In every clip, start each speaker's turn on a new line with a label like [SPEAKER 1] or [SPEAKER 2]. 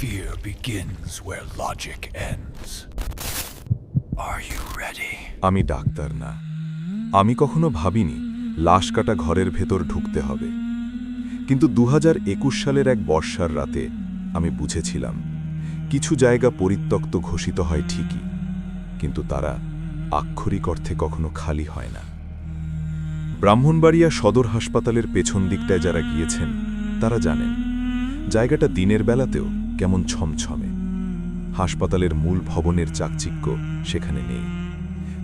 [SPEAKER 1] Fear begins where logic ends. Are you ready?
[SPEAKER 2] আমি doctor না আমি কখনো ভাবিনি লাশ কাটা ঘরের ভেতর ঢুকতে হবে কিন্তু দু হাজার একুশ সালের এক বর্ষার রাতে আমি বুঝেছিলাম, কিছু জায়গা পরিত্যক্ত ঘোষিত হয় ঠিকই, কিন্তু তারা আক্ষরিক অর্থে কখনো খালি হয় না ব্রাহ্মণবাড়িয়া সদর হাসপাতালের পেছন দিকটায় যারা গিয়েছেন, তারা জানেন, জায়গাটা দিনের বেলাতেও কেমন ছমছমে। হাসপাতালের মূল ভবনের চাকচিক্য সেখানে নেই।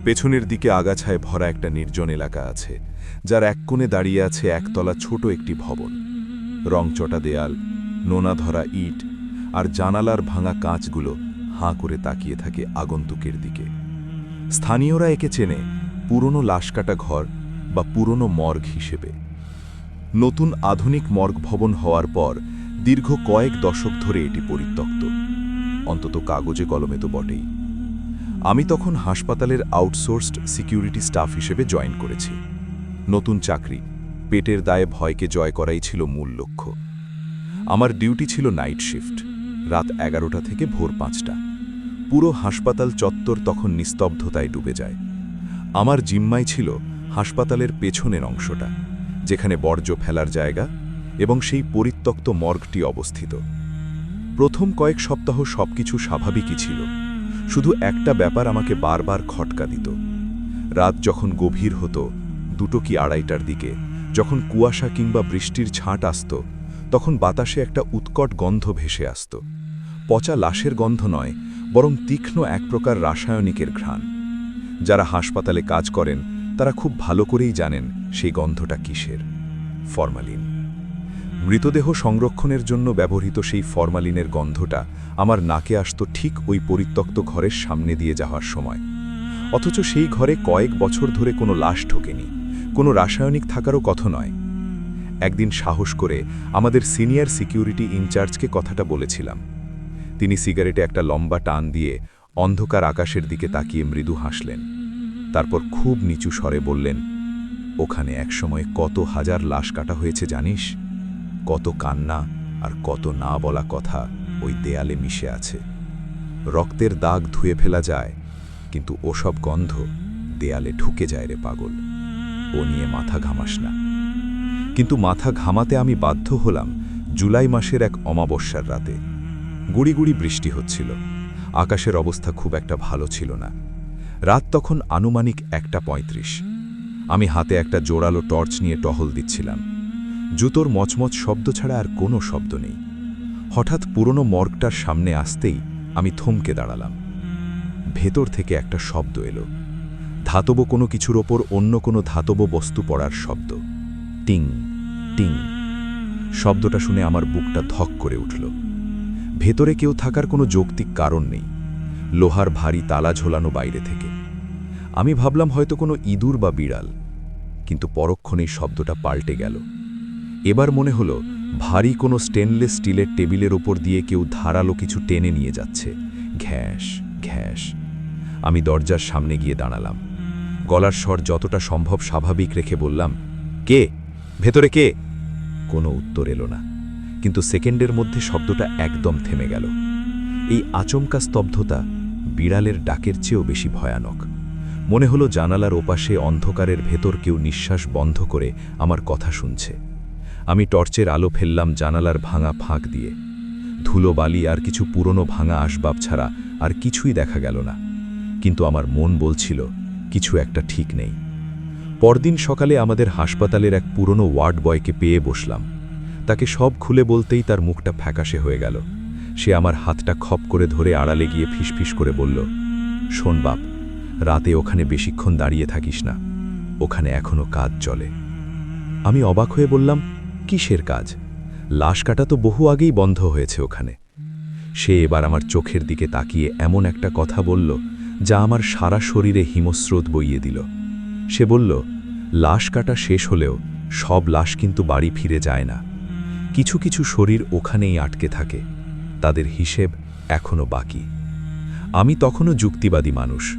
[SPEAKER 2] পেছনের দিকে আগাছায় ভরা একটা নির্জন এলাকা আছে, যার এক কোণে দাঁড়িয়ে আছে একতলা ছোট একটি ভবন। রংচটা দেয়াল, নোনা ধরা ইট আর জানালার ভাঙা কাঁচগুলো হাঁ করে তাকিয়ে থাকে আগন্তুকের দিকে। স্থানীয়রা একে চেনে পুরনো লাশকাটা ঘর বা পুরনো মর্গ হিসেবে। নতুন আধুনিক মর্গ ভবন হওয়ার পর দীর্ঘ কয়েক দশক ধরে এটি পরিত্যক্ত। অন্তত কাগজে কলমে তো বটেই। আমি তখন হাসপাতালের আউটসোর্সড সিকিউরিটি স্টাফ হিসেবে জয়েন করেছি। নতুন চাকরি, পেটের দায়ে ভয়কে জয় করাই ছিল মূল লক্ষ্য। আমার ডিউটি ছিল নাইট শিফট, রাত এগারোটা থেকে ভোর পাঁচটা। পুরো হাসপাতাল চত্বর তখন নিস্তব্ধতায় ডুবে যায়। আমার জিম্মাই ছিল হাসপাতালের পেছনের অংশটা, যেখানে বর্জ্য ফেলার জায়গা এবং সেই পরিত্যক্ত মর্গটি অবস্থিত। প্রথম কয়েক সপ্তাহ সবকিছু স্বাভাবিকই ছিল। শুধু একটা ব্যাপার আমাকে বারবার খটকা দিত। রাত যখন গভীর হতো, দুটো কি আড়াইটার দিকে, যখন কুয়াশা কিংবা বৃষ্টির ছাঁট আসত, তখন বাতাসে একটা উৎকট গন্ধ ভেসে আসত। পচা লাশের গন্ধ নয়, বরং তীক্ষ্ণ এক প্রকার রাসায়নিকের ঘ্রাণ। যারা হাসপাতালে কাজ করেন, তারা খুব ভালো করেই জানেন সেই গন্ধটা কিসের। ফরমালিন। মৃতদেহ সংরক্ষণের জন্য ব্যবহৃত সেই ফরমালিনের গন্ধটা আমার নাকে আসত ঠিক ওই পরিত্যক্ত ঘরের সামনে দিয়ে যাওয়ার সময়। অথচ সেই ঘরে কয়েক বছর ধরে কোনো লাশ ঢোকেনি, কোনো রাসায়নিক থাকারও কথা নয়। একদিন সাহস করে আমাদের সিনিয়র সিকিউরিটি ইনচার্জকে কথাটা বলেছিলাম। তিনি সিগারেটে একটা লম্বা টান দিয়ে অন্ধকার আকাশের দিকে তাকিয়ে মৃদু হাসলেন। তারপর খুব নিচু স্বরে বললেন, ওখানে একসময় কত হাজার লাশ কাটা হয়েছে জানিস? কত কান্না আর কত না বলা কথা ওই দেয়ালে মিশে আছে। রক্তের দাগ ধুয়ে ফেলা যায়, কিন্তু ওসব গন্ধ দেয়ালে ঢুকে যায় রে পাগল। ও নিয়ে মাথা ঘামাস না। কিন্তু মাথা ঘামাতে আমি বাধ্য হলাম জুলাই মাসের এক অমাবস্যার রাতে। গুড়ি গুড়ি বৃষ্টি হচ্ছিল। আকাশের অবস্থা খুব একটা ভালো ছিল না। রাত তখন আনুমানিক একটা পঁয়ত্রিশ। আমি হাতে একটা জোরালো টর্চ নিয়ে টহল দিচ্ছিলাম। জুতোর মচমচ শব্দ ছাড়া আর কোনো শব্দ নেই। হঠাৎ পুরনো মর্গটার সামনে আসতেই আমি থমকে দাঁড়ালাম। ভেতর থেকে একটা শব্দ এলো। ধাতব কোনো কিছুর ওপর অন্য কোনো ধাতব বস্তু পড়ার শব্দ। টিং টিং। শব্দটা শুনে আমার বুকটা ধক করে উঠল। ভেতরে কেউ থাকার কোনো যৌক্তিক কারণ নেই। লোহার ভারী তালা ঝোলানো বাইরে থেকে। আমি ভাবলাম হয়তো কোনো ইঁদুর বা বিড়াল। কিন্তু পরক্ষণেই শব্দটা পাল্টে গেল। এবার মনে হলো, ভারী কোনো স্টেনলেস স্টিলের টেবিলের ওপর দিয়ে কেউ ধারালো কিছু টেনে নিয়ে যাচ্ছে। ঘ্যাস ঘ্যাস। আমি দরজার সামনে গিয়ে দাঁড়ালাম। গলার স্বর যতটা সম্ভব স্বাভাবিক রেখে বললাম, কে? ভেতরে কে? কোনো উত্তর এলো না। কিন্তু সেকেন্ডের মধ্যে শব্দটা একদম থেমে গেল। এই আচমকা স্তব্ধতা বিড়ালের ডাকের চেয়েও বেশি ভয়ানক। মনে হলো জানালার ওপাশে অন্ধকারের ভেতর কেউ নিঃশ্বাস বন্ধ করে আমার কথা শুনছে। আমি টর্চের আলো ফেললাম জানালার ভাঙা ফাঁক দিয়ে। ধুলো বালি আর কিছু পুরনো ভাঙা আসবাব ছাড়া আর কিছুই দেখা গেল না। কিন্তু আমার মন বলছিল, কিছু একটা ঠিক নেই। পরদিন সকালে আমাদের হাসপাতালের এক পুরনো ওয়ার্ড বয়কে পেয়ে বসলাম। তাকে সব খুলে বলতেই তার মুখটা ফ্যাকাশে হয়ে গেল। সে আমার হাতটা খপ করে ধরে আড়ালে গিয়ে ফিসফিস করে বলল, শোন বাপ, রাতে ওখানে বেশিক্ষণ দাঁড়িয়ে থাকিস না। ওখানে এখনও কাজ চলে। আমি অবাক হয়ে বললাম কিসের কাজ? লাশ কাটা তো বহু আগেই বন্ধ হয়েছে ওখানে। সে এবার আমার চোখের দিকে তাকিয়ে এমন একটা কথা বলল, যা আমার সারা শরীরে হিমস্রোত বইয়ে দিল। সে বলল, লাশ কাটা শেষ হলেও সব লাশ কিন্তু বাড়ি ফিরে যায় না। কিছু কিছু শরীর ওখানেই আটকে থাকে। তাদের হিসেব এখনও বাকি। আমি তখনও যুক্তিবাদী মানুষ।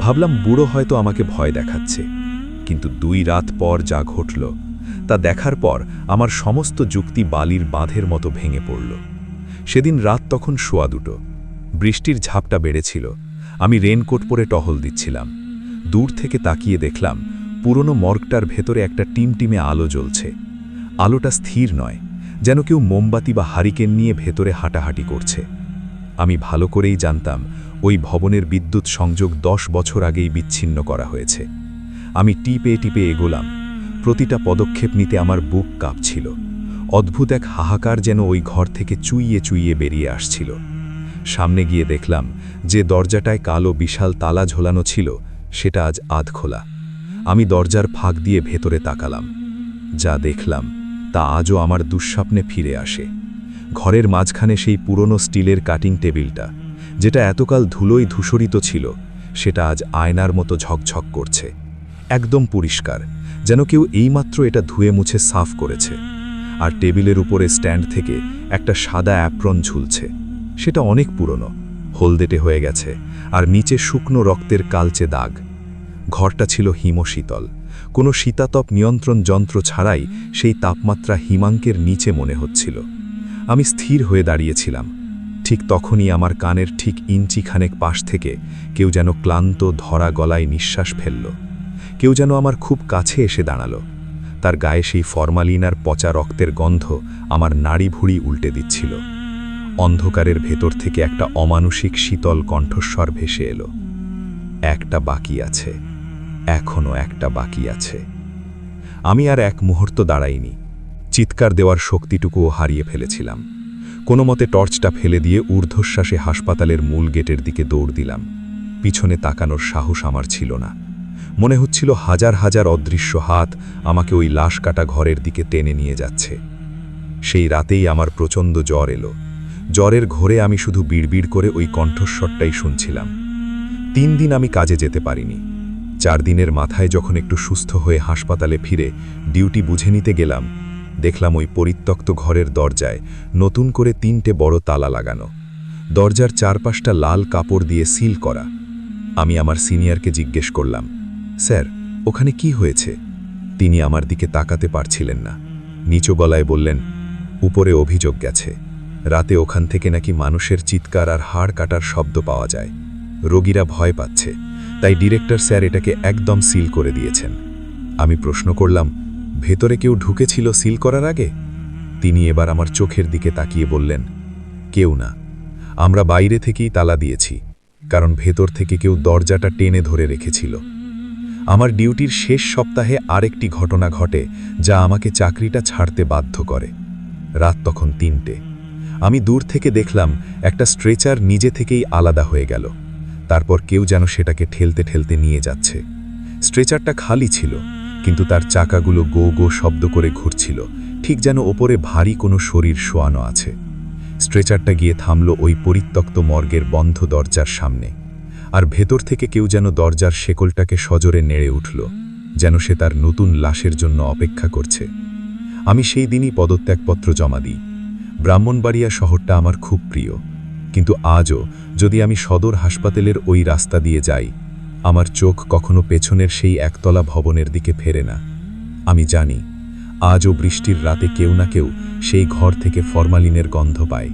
[SPEAKER 2] ভাবলাম বুড়ো হয়তো আমাকে ভয় দেখাচ্ছে। কিন্তু দুই রাত পর যা ঘটল তা দেখার পর আমার সমস্ত যুক্তি বালির বাঁধের মতো ভেঙে পড়ল। সেদিন রাত তখন শোয়া দুটো। বৃষ্টির ঝাপটা বেড়েছিল। আমি রেনকোট পরে টহল দিচ্ছিলাম। দূর থেকে তাকিয়ে দেখলাম পুরনো মর্গটার ভেতরে একটা টিমটিমে আলো জ্বলছে। আলোটা স্থির নয়, যেন কেউ মোমবাতি বা হারিকেন নিয়ে ভেতরে হাঁটাহাঁটি করছে। আমি ভালো করেই জানতাম ওই ভবনের বিদ্যুৎ সংযোগ দশ বছর আগেই বিচ্ছিন্ন করা হয়েছে। আমি টিপে টিপে এগোলাম। প্রতিটা পদক্ষেপ নিতে আমার বুক কাঁপছিল। অদ্ভুত এক হাহাকার যেন ওই ঘর থেকে চুইয়ে চুইয়ে বেরিয়ে আসছিল। সামনে গিয়ে দেখলাম যে দরজাটায় কালো বিশাল তালা ঝোলানো ছিল, সেটা আজ আধ খোলা আমি দরজার ফাঁক দিয়ে ভেতরে তাকালাম। যা দেখলাম, তা আজও আমার দুঃস্বপ্নে ফিরে আসে। ঘরের মাঝখানে সেই পুরনো স্টিলের কাটিং টেবিলটা, যেটা এতকাল ধুলোয় ধূসরিত ছিল, সেটা আজ আয়নার মতো ঝকঝক করছে। একদম পরিষ্কার। যেন কেউ এইমাত্র এটা ধুয়ে মুছে সাফ করেছে। আর টেবিলের উপরে স্ট্যান্ড থেকে একটা সাদা অ্যাপ্রন ঝুলছে। সেটা অনেক পুরনো, হলদেটে হয়ে গেছে, আর নিচে শুকনো রক্তের কালচে দাগ। ঘরটা ছিল হিমশীতল। কোনো শীতাতপ নিয়ন্ত্রণ যন্ত্র ছাড়াই সেই তাপমাত্রা হিমাঙ্কের নিচে মনে হচ্ছিল। আমি স্থির হয়ে দাঁড়িয়েছিলাম। ঠিক তখনই আমার কানের ঠিক ইঞ্চিখানেক পাশ থেকে কেউ যেন ক্লান্ত ধরা গলায় নিঃশ্বাস ফেলল। কেউ যেন আমার খুব কাছে এসে দাঁড়াল। তার গায়ে সেই ফরমালিন আর পচা রক্তের গন্ধ আমার নাড়ি ভুড়ি উল্টে দিচ্ছিল। অন্ধকারের ভেতর থেকে একটা অমানুষিক শীতল কণ্ঠস্বর ভেসে এলো। একটা বাকি আছে। এখনও একটা বাকি আছে। আমি আর এক মুহূর্ত দাঁড়াইনি। চিৎকার দেওয়ার শক্তিটুকুও হারিয়ে ফেলেছিলাম। কোনো মতে টর্চটা ফেলে দিয়ে ঊর্ধ্বশ্বাসে হাসপাতালের মূল গেটের দিকে দৌড় দিলাম। পিছনে তাকানোর সাহস আমার ছিল না। মনে হচ্ছিল হাজার হাজার অদৃশ্য হাত আমাকে ওই লাশ কাটা ঘরের দিকে টেনে নিয়ে যাচ্ছে। সেই রাতেই আমার প্রচণ্ড জ্বর এলো। জ্বরের ঘোরে আমি শুধু বিড়বিড় করে ওই কণ্ঠস্বরটাই শুনছিলাম। তিন দিন আমি কাজে যেতে পারিনি। চার দিনের মাথায় যখন একটু সুস্থ হয়ে হাসপাতালে ফিরে ডিউটি বুঝে নিতে গেলাম, দেখলাম ওই পরিত্যক্ত ঘরের দরজায় নতুন করে তিনটে বড় তালা লাগানো। দরজার চারপাশটা লাল কাপড় দিয়ে সিল করা। আমি আমার সিনিয়রকে জিজ্ঞেস করলাম স্যার, ওখানে কি হয়েছে? তিনি আমার দিকে তাকাতে পারছিলেন না। নিচু গলায় বললেন, উপরে অভিযোগ গেছে। রাতে ওখান থেকে নাকি মানুষের চিৎকার আর হাড় কাটার শব্দ পাওয়া যায়। রোগীরা ভয় পাচ্ছে। তাই ডিরেক্টর স্যার এটাকে একদম সিল করে দিয়েছেন। আমি প্রশ্ন করলাম, ভেতরে কেউ ঢুকেছিল সিল করার আগে? তিনি এবার আমার চোখের দিকে তাকিয়ে বললেন, কেউ না। আমরা বাইরে থেকেই তালা দিয়েছি, কারণ ভেতর থেকে কেউ দরজাটা টেনে ধরে রেখেছিল। আমার ডিউটির শেষ সপ্তাহে আরেকটি ঘটনা ঘটে যা আমাকে চাকরিটা ছাড়তে বাধ্য করে। রাত তখন তিনটে। আমি দূর থেকে দেখলাম একটা স্ট্রেচার নিজে থেকেই আলাদা হয়ে গেল। তারপর কেউ যেন সেটাকে ঠেলতে ঠেলতে নিয়ে যাচ্ছে। স্ট্রেচারটা খালি ছিল, কিন্তু তার চাকাগুলো গো গো শব্দ করে ঘুরছিল, ঠিক যেন ওপরে ভারী কোনো শরীর শোয়ানো আছে। স্ট্রেচারটা গিয়ে থামল ওই পরিত্যক্ত মর্গের বন্ধ দরজার সামনে। আর ভেতর থেকে কেউ যেন দরজার শেকলটাকে সজোরে নেড়ে উঠল, যেন সে তার নতুন লাশের জন্য অপেক্ষা করছে। আমি সেই দিনই পদত্যাগপত্র জমা দিই। ব্রাহ্মণবাড়িয়া শহরটা আমার খুব প্রিয়। কিন্তু আজও যদি আমি সদর হাসপাতালের ওই রাস্তা দিয়ে যাই, আমার চোখ কখনো পেছনের সেই একতলা ভবনের দিকে ফেরে না। আমি জানি, আজও বৃষ্টির রাতে কেউ না কেউ সেই ঘর থেকে ফরমালিনের গন্ধ পায়।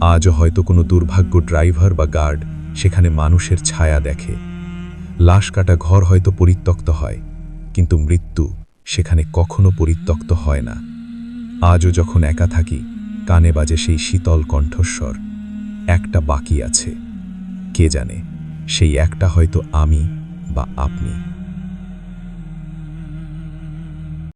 [SPEAKER 2] আজও হয়তো কোনো দুর্ভাগ্য ড্রাইভার বা গার্ড সেখানে মানুষের ছায়া দেখে। লাশ কাটা ঘর হয়তো পরিত্যক্ত হয়, কিন্তু মৃত্যু সেখানে কখনো পরিত্যক্ত হয় না। আজও যখন একা থাকি, কানে বাজে সেই শীতল কণ্ঠস্বর, একটা বাকি আছে। কে জানে, সেই একটা হয়তো আমি বা আপনি।